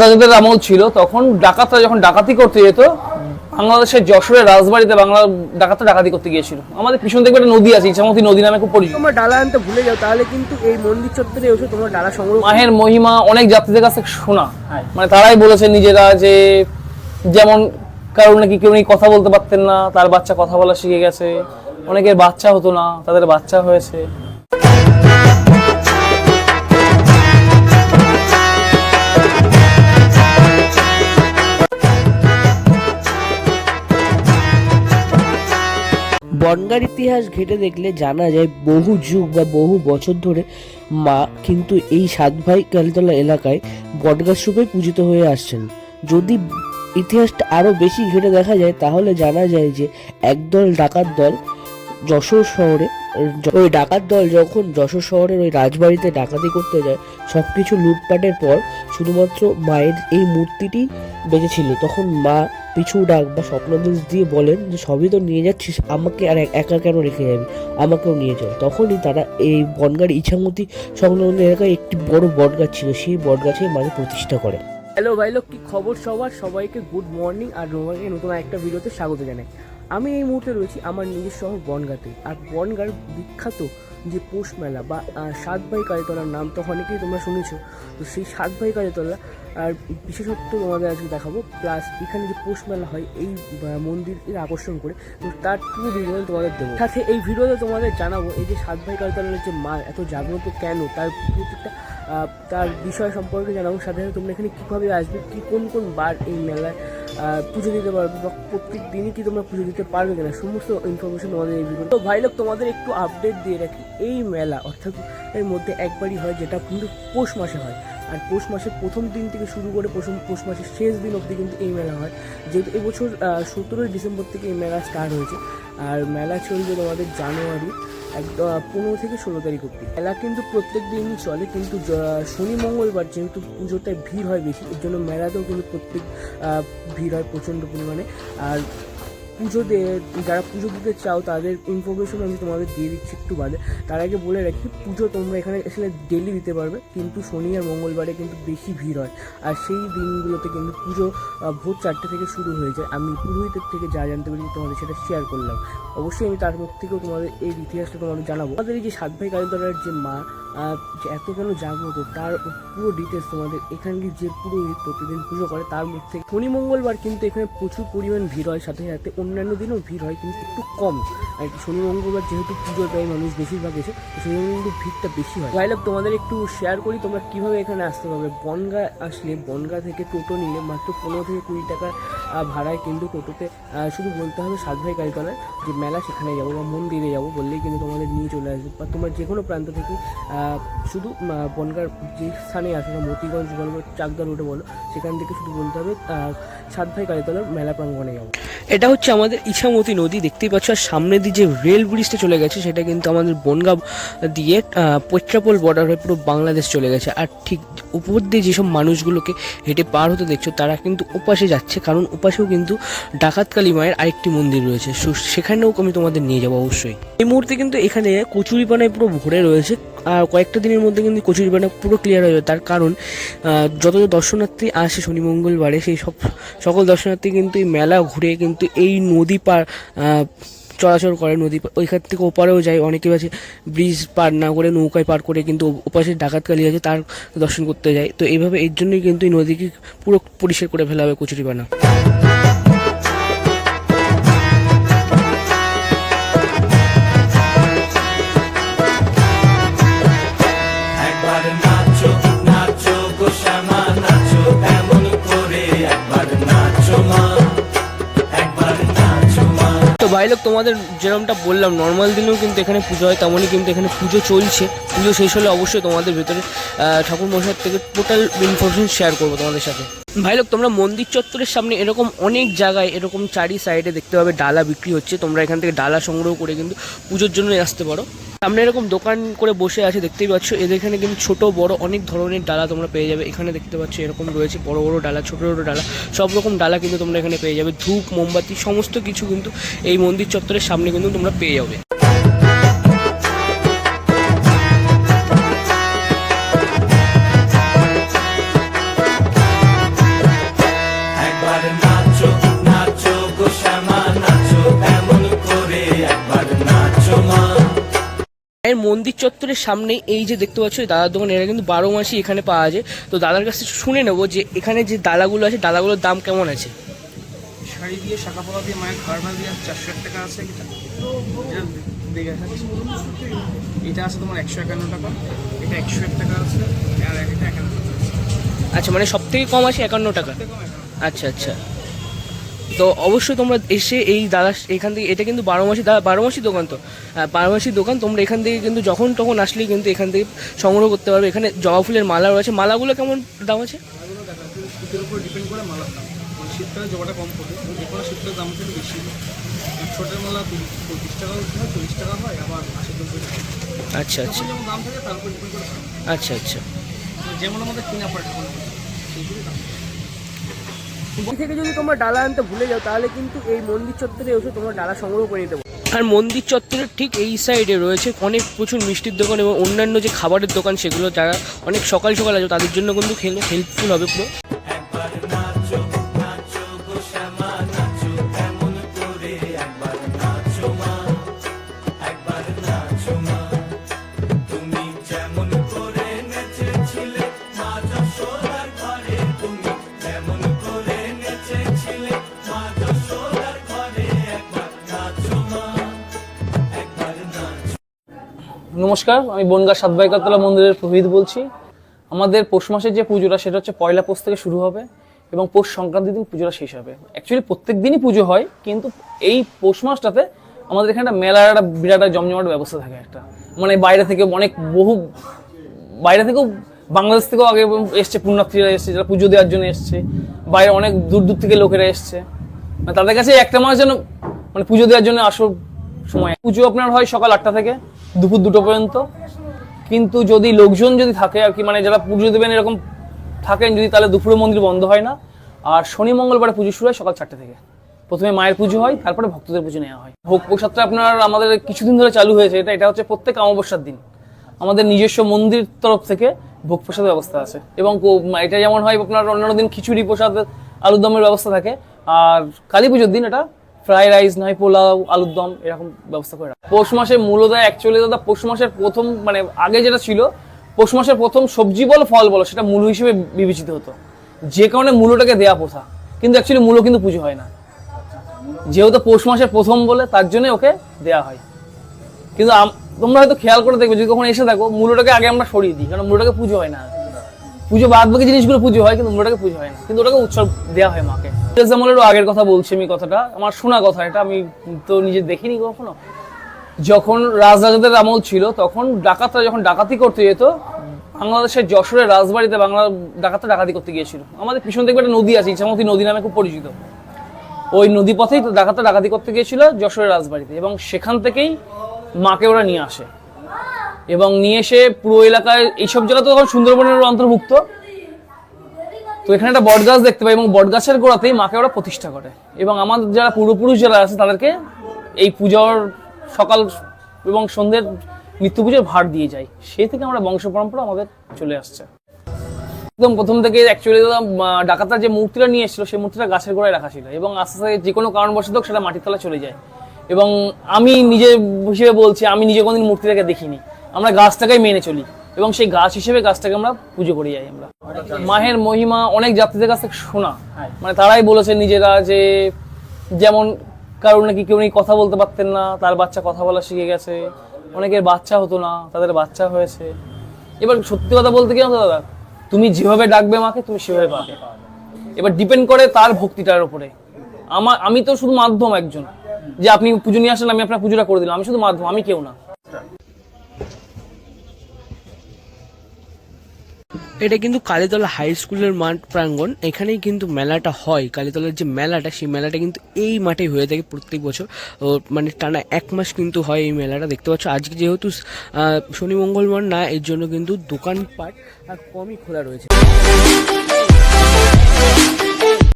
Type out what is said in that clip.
রাজাদের আমল ছিল তখন ডাকাতরা যখন ডাকাতি করতে যেত বাংলাদেশের যশোরের রাজবাড়িতে বাংলা ডাকাতরা ডাকাতি করতে গিয়েছিল। আমাদের পিছন থেকে একটা নদী আছে ইচ্ছামতি নদী নামে খুব পরিচিত। তোমরা ডালা আনতে ভুলে যাও তাহলে কিন্তু এই মন্দির চত্বরে এসে তোমরা ডালা সংগ্রহ মাহের মহিমা অনেক যাত্রীদের কাছে শোনা। মানে তারাই বলেছে নিজেরা যে যেমন কারণ নাকি কেউ নাকি কথা বলতে পারতেন না তার বাচ্চা কথা বলা শিখে গেছে অনেকের বাচ্চা হতো না তাদের বাচ্চা হয়েছে। বনগার ইতিহাস ঘেটে দেখলে জানা যায় বহু যুগ বা বহু বছর ধরে মা কিন্তু এই সাত ভাই কালীতলা এলাকায় বটগাছ রূপে পূজিত হয়ে আসছেন। যদি ইতিহাসটা আরও বেশি ঘেটে দেখা যায়, তাহলে জানা যায় যে একদল ডাকাত দল যশোর শহরে, ওই ডাকাত দল যখন যশোর শহরের ওই রাজবাড়িতে ডাকাতি করতে যায় সব কিছু লুটপাটের পর শুধুমাত্র মায়ের এই মূর্তিটি বেঁচেছিল তখন মা পিছু ডাক বা স্বপ্নদেশ দিয়ে বলেন যে সবই তো নিয়ে যাচ্ছিস, আমাকে আর এক- কেন রেখে যাবি? আমাকেও নিয়ে চল। তখনই তারা এই বনগার ইছামতি সংলগ্ন এলাকায় একটি বড় বটগাছ ছিল। সেই বটগাছে মানে প্রতিষ্ঠা করে। হ্যালো ভাইলো কি খবর সবার? সবাইকে গুড মর্নিং আর রোমাকে নতুন একটা ভিডিওতে স্বাগত জানাই। আমি এই মুহূর্তে রয়েছি আমার নিজের শহর বনগাঁতে। আর বনগাঁর বিখ্যাত যে পৌষ মেলা বা সাত ভাই কালীতলার নাম তো অনেকেই তোমরা শুনেছো, তো সেই সাত ভাই কালীতলা, আর বিশেষত্ব তোমাদের আজকে দেখাবো, প্লাস এখানে যে পৌষ মেলা হয়, এই মন্দিরের আকর্ষণ করে, তো তার পুরো ভিডিও তোমাদের দেবো। সাথে এই ভিডিওতে তোমাদের জানাব, এই যে সাত ভাই কালীতলার যে মা, এত জাগ্রত কেন? তার প্রত্যেকটা তার বিষয় সম্পর্কে জানাব, সাথে সাথে তোমরা এখানে কীভাবে আসবে, কী, কোন কোন বার এই মেলায় পুজো দিতে পারবে বা প্রত্যেক দিনই কি তোমরা পুজো দিতে পারবে কিনা, সমস্ত ইনফরমেশন তোমাদের এই ভিডিও তো। ভাই, লোক, তোমাদের একটু আপডেট দিয়ে রাখি, এই মেলা অর্থাৎ এর মধ্যে একবারই হয় যেটা কিন্তু পৌষ মাসে হয়। আর পৌষ মাসের প্রথম দিন থেকে শুরু করে পৌষ পৌষ মাসের শেষ দিন অবধি কিন্তু এই মেলা হয়। যেহেতু এবছর সতেরোই ডিসেম্বর থেকে এই মেলা স্টার্ট হয়েছে। আর মেলা চলবে তোমাদের জানুয়ারি পনেরো থেকে ষোলো তারিখ অব্দি মেলা কিন্তু প্রত্যেক দিনই চলে, কিন্তু শনি, মঙ্গলবার যেহেতু পুজোটায় ভিড় হয় বেশি, এর জন্য মেলাতেও কিন্তু প্রত্যেক ভিড় হয় প্রচণ্ড পরিমাণে। আর পুজো যারা পুজো দিতে চাও, তাদের ইনফরমেশন আমি তোমাদের দিয়ে দিচ্ছি একটু বাদে। তার আগে বলে রাখি, পুজো তোমরা এখানে আসলে ডেলি দিতে পারবে, কিন্তু শনি আর মঙ্গলবারে কিন্তু বেশি ভিড় হয়। আর সেই দিনগুলোতে কিন্তু পুজো ভোর চারটে থেকে শুরু হয়ে যায়। আমি পুরোহিতের থেকে যা জানতে পেরেছি তোমাদের সেটা শেয়ার করলাম। অবশ্যই আমি তার মুখ থেকেও তোমাদের এই ইতিহাসটা তোমাদের জানাব। আমাদের এই যে সাত ভাই কালীতলার যে মা এত কেন জাগ্রত, তার পুরো ডিটেলস তোমাদের এখানকার যে পুরোহিত প্রতিদিন পুজো করে, তার মধ্যে শনি, মঙ্গলবার কিন্তু এখানে প্রচুর পরিমাণ ভিড় হয়, সাথে সাথে অন্যান্য দিনও ভিড় হয়, কিন্তু একটু কম। আর কি শনি, মঙ্গলবার যেহেতু পুজোর টাইম মানুষ বেশিরভাগ এসে শনি মঙ্গল ভিড়টা বেশি হয়। ভাইলাভ তোমাদের একটু শেয়ার করি তোমরা কীভাবে এখানে আসতে পারবে। বনগা আসলে, বনগা থেকে টোটো নিলে মাত্র পনেরো থেকে কুড়ি টাকা ভাড়ায় কিন্তু টোটোতে শুধু বলতে হবে সাত ভাই কালীতলায় যে মেলা সেখানে যাব বা মন্দিরে যাব বললেই কিন্তু তোমাদের নিয়ে চলে আসবে। বা তোমার যে কোনো প্রান্ত থেকে শুধু বনগার যে স্থানে বা মতিগঞ্জ বলো বা চাকদা রোডে বলো, সেখান থেকে শুধু বলতে হবে সাত ভাই কালীতলার মেলা প্রাঙ্গণে যাব। এটা হচ্ছে আমাদের ইছামতি নদী, দেখতেই পাচ্ছ, আর সামনে দিয়ে যে রেল ব্রিজটা চলে গেছে, সেটা কিন্তু আমাদের বনগাঁ দিয়ে পৈত্রাপোল বর্ডার হয়ে পুরো বাংলাদেশ চলে গেছে। আর ঠিক উপর দিয়ে যেসব মানুষগুলোকে হেঁটে পার হতে দেখছ, তারা কিন্তু ওপাশে যাচ্ছে, কারণ ওপাশেও কিন্তু ডাকাতকালী মায়ের আরেকটি মন্দির রয়েছে। সেখানেও আমি তোমাদের নিয়ে যাব অবশ্যই। এই মুহূর্তে কিন্তু এখানে কচুরিপানায় পুরো ভরে রয়েছে আর কয়েকটা দিনের মধ্যে কিন্তু কচুরিপানা পুরো ক্লিয়ার হয়ে যাবে। তার কারণ যত দর্শনার্থী আসে শনি মঙ্গলবারে সেই সব, সকল দর্শনার্থী কিন্তু এই মেলা ঘুরে কিন্তু এই নদী পার চলাচল করে নদী ওইখান থেকে ওপারেও যায়। অনেকে আছে ব্রিজ পার না করে, নৌকায় পার করে কিন্তু ওপাশে ডাকাতকালি আছে, তার দর্শন করতে যায়। তো এইভাবে এর জন্যই কিন্তু এই নদীকে পুরো পরিষ্কার করে ফেলা হবে কচুরিপানা ভাই লোক তোমাদের যেরকমটা বললাম নর্মাল দিনেও কিন্তু এখানে পুজো হয়, তেমনই কিন্তু এখানে পুজো চলছে। পুজো শেষ হলে অবশ্যই তোমাদের ভেতরে ঠাকুর মশাই থেকে টোটাল ইনফরমেশন শেয়ার করব তোমাদের সাথে। ভাই, লোক, তোমরা মন্দির চত্বরের সামনে এরকম অনেক জায়গায় এরকম চারি সাইডে দেখতে পাবে ডালা বিক্রি হচ্ছে। তোমরা এখান থেকে ডালা সংগ্রহ করে কিন্তু পুজোর জন্য আসতে পারো। সামনে এরকম দোকান করে বসে আছে, দেখতেই পাচ্ছ। এদের এখানে কিন্তু ছোট, বড় অনেক ধরনের ডালা তোমরা পেয়ে যাবে। এখানে দেখতে পাচ্ছ এরকম রয়েছে বড় বড় ডালা, ছোট ছোট ডালা। সব রকম ডালা কিন্তু তোমরা এখানে পেয়ে যাবে। ধূপ, মোমবাতি, সমস্ত কিছু কিন্তু এই মন্দির চত্বরের সামনে কিন্তু তোমরা পেয়ে যাবে। চত্বরের সামনে এই যে দেখতে পাচ্ছ এই দাদার দোকান এরা কিন্তু বারো মাসই এখানে পাওয়া যায়। তো দাদার কাছে শুনে নেব যে এখানে যে ডালাগুলো আছে ডালাগুলোর দাম কেমন আছে? শাড়ি দিয়ে শাখা পলা দিয়ে মায়ের কারবার দিয়ে চারশো এক টাকা আছে এটা আছে তোমার একশো একান্ন টাকা এটা একশো এক টাকা আছে আর এটা একান্ন আচ্ছা মানে সব থেকে কম আছে একান্ন টাকা? আচ্ছা আচ্ছা। তো অবশ্যই তোমরা এসে এই দাদা এখান থেকে এটা কিন্তু বারো মাসি দাদা বারো মাসি দোকান তো। বারো মাসি দোকান তোমরা এখান থেকে কিন্তু যখন তখন আসলেই কিন্তু এখান থেকে সংগ্রহ করতে পারবে। এখানে জবা ফুলের মালা রয়েছে। মালাগুলো কেমন দাম আছে? মানে শীতকালে জবাটা কম পড়ে যে কোনো শীতকালের দাম একটু বেশি। ছোটের মালা পঁচিশ টাকা হয় চল্লিশ টাকা হয় আবার আশি নব্বই টাকা আচ্ছা আচ্ছা। যেমন দাম থাকে তার উপর ডিপেন্ড করে আচ্ছা আচ্ছা। মানে যেমন আমাদের কিনা পড়ে দাম। থেকে যদি তোমরা ডালা আনতে ভুলে যাও, তাহলে কিন্তু এই মন্দির চত্বরে এসে তোমরা ডালা সংগ্রহ করে নিতে আর মন্দির চত্বরের ঠিক এই সাইডে রয়েছে অনেক প্রচুর মিষ্টির দোকান এবং অন্যান্য যে খাবারের দোকান, সেগুলো যারা অনেক সকাল সকাল আছে তাদের জন্য কিন্তু খেলে হেল্পফুল হবে পুরো। নমস্কার, আমি বনগা সাতবাইকাতলা মন্দিরের প্রহিত বলছি। আমাদের পৌষ মাসের যে পুজোটা, সেটা হচ্ছে পয়লা পৌষ থেকে শুরু হবে এবং পৌষ সংক্রান্তির দিন পুজোটা শেষ হবে। অ্যাকচুয়ালি প্রত্যেক দিনই পুজো হয়, কিন্তু এই পৌষ মাসটাতে আমাদের এখানে একটা মেলার একটা বিরাট জমজমাট ব্যবস্থা থাকে একটা। মানে বাইরে থেকে অনেক বহু, বাইরে থেকেও বাংলাদেশ থেকেও আগে এসছে, পুণ্যার্থীরা এসছে, যারা পুজো দেওয়ার জন্য এসছে। বাইরে অনেক দূর দূর থেকে লোকেরা এসছে। মানে তাদের কাছে একটা মাস যেন মানে পুজো দেওয়ার জন্য আসল সময়। পুজো আপনার হয় সকাল আটটা থেকে দুপুর দুটো পর্যন্ত। কিন্তু যদি লোকজন যদি থাকে আর কি মানে যারা পুজো দেবেন এরকম থাকেন যদি, তাহলে দুপুরে মন্দির বন্ধ হয় না। আর শনি মঙ্গলবারে পুজো শুরু হয় সকাল চারটে থেকে। প্রথমে মায়ের পুজো হয়, তারপরে ভক্তদের পুজো নেওয়া হয়। ভোগ প্রসাদটা আপনার আমাদের কিছুদিন ধরে চালু হয়েছে, এটা এটা হচ্ছে প্রত্যেক অমাবস্যার দিন। আমাদের নিজস্ব মন্দির তরফ থেকে ভোগ প্রসাদের ব্যবস্থা আছে। এবং এটা যেমন হয় আপনার অন্যান্য দিন খিচুড়ি প্রসাদ আলুর দমের ব্যবস্থা থাকে। আর কালী পুজোর দিন এটা ফ্রাই রাইস নয়, পোলাও, আলুর দম, এরকম ব্যবস্থা করে রাখা। পৌষ মাসে মূলত অ্যাকচুয়ালি দাদা, পৌষ মাসের প্রথম মানে আগে যেটা ছিল, পৌষ মাসের প্রথম সবজি বলো, ফল বলো, সেটা মূল হিসেবে বিবেচিত হতো। যে কারণে মূলটাকে দেয়া প্রথা। কিন্তু অ্যাকচুয়ালি মূল কিন্তু পুজো হয় না। যেহেতু পৌষ মাসের প্রথম বলে, তার জন্য ওকে দেয়া হয়। কিন্তু তোমরা হয়তো খেয়াল করে দেখবে, যদি কখন এসে থাকো মূলটাকে আগে আমরা সরিয়ে দিই, কারণ মূলটাকে পুজো হয় না পুজো বাদ বাকি জিনিসগুলো পুজো হয়, কিন্তু ওটাকে পুজো হয় না। কিন্তু ওটাকে উৎসব দেওয়া হয় মাকে। আমলেরও আগের কথা বলছি আমি কথাটা। আমার শোনা কথা এটা, আমি তো নিজে দেখিনি কখনো। যখন রাজরাজাদের আমল ছিল, তখন ডাকাতরা যখন ডাকাতি করতে যেত, বাংলাদেশের যশোরের রাজবাড়িতে বাংলা ডাকাতরা ডাকাতি করতে গিয়েছিল। আমাদের পিছন দেখবে একটা নদী আছে ইচ্ছামতি নদী নামে খুব পরিচিত। ওই নদী পথেই ডাকাতরা ডাকাতি করতে গিয়েছিল যশোরের রাজবাড়িতে, এবং সেখান থেকেই মাকে ওরা নিয়ে আসে। এবং নিয়ে এসে পুরো এলাকায় এইসব জায়গা তো তখন সুন্দরবনের অন্তর্ভুক্ত। তো এখানে একটা বটগাছ দেখতে পাই এবং বটগাছের গোড়াতেই মাকে ওরা প্রতিষ্ঠা করে। এবং আমাদের যারা পূর্বপুরুষ যারা আছে, তাদেরকে এই পুজোর সকাল এবং সন্ধ্যের মৃত্যু পুজোর ভার দিয়ে যায়। সেই থেকে আমরা বংশ পরম্পরা আমাদের চলে আসছে। একদম প্রথম থেকে অ্যাকচুয়ালি ডাকাতার যে মূর্তিটা নিয়ে এসেছিল, সেই মূর্তিটা গাছের গোড়ায় রাখা ছিল। এবং আস্তে আস্তে যে কোনো কারণবশত সেটা মাটির তলায় চলে যায়। এবং আমি নিজে হিসেবে বলছি, আমি নিজে কোনোদিন মূর্তিটাকে দেখিনি। আমরা গাছটাকেই মেনে চলি এবং সেই গাছ হিসেবে গাছটাকে আমরা পুজো করে যাই আমরা। মাহের মহিমা অনেক যাত্রীদের কাছ থেকে শোনা মানে তারাই বলেছে নিজেরা যে যেমন কারণ নাকি কেউ নাকি কথা বলতে পারতেন না তার বাচ্চা কথা বলা শিখে গেছে। অনেকের বাচ্চা হতো না তাদের বাচ্চা হয়েছে। এবার সত্যি কথা বলতে কি জানো তো দাদা? তুমি যেভাবে ডাকবে মাকে তুমি সেভাবে পাবে। এবার ডিপেন্ড করে তার ভক্তিটার উপরে। আমার আমি তো শুধু মাধ্যম একজন। যে আপনি পুজো নিয়ে আসেন আমি আপনার পুজোটা করে দিলাম। আমি শুধু মাধ্যম আমি কেউ না। এটা কিন্তু কালীতলা হাই স্কুলের মাঠ প্রাঙ্গণ। এখানেই কিন্তু মেলাটা হয়। কালীতলার যে মেলাটা, সেই মেলাটা কিন্তু এই মাঠেই হয়ে থাকে প্রত্যেক বছর। মানে টানা এক মাস কিন্তু হয় এই মেলাটা। দেখতে পাচ্ছ, আজকে যেহেতু শনি মঙ্গলবার না, এর জন্য কিন্তু দোকানপাট আর কমই খোলা রয়েছে।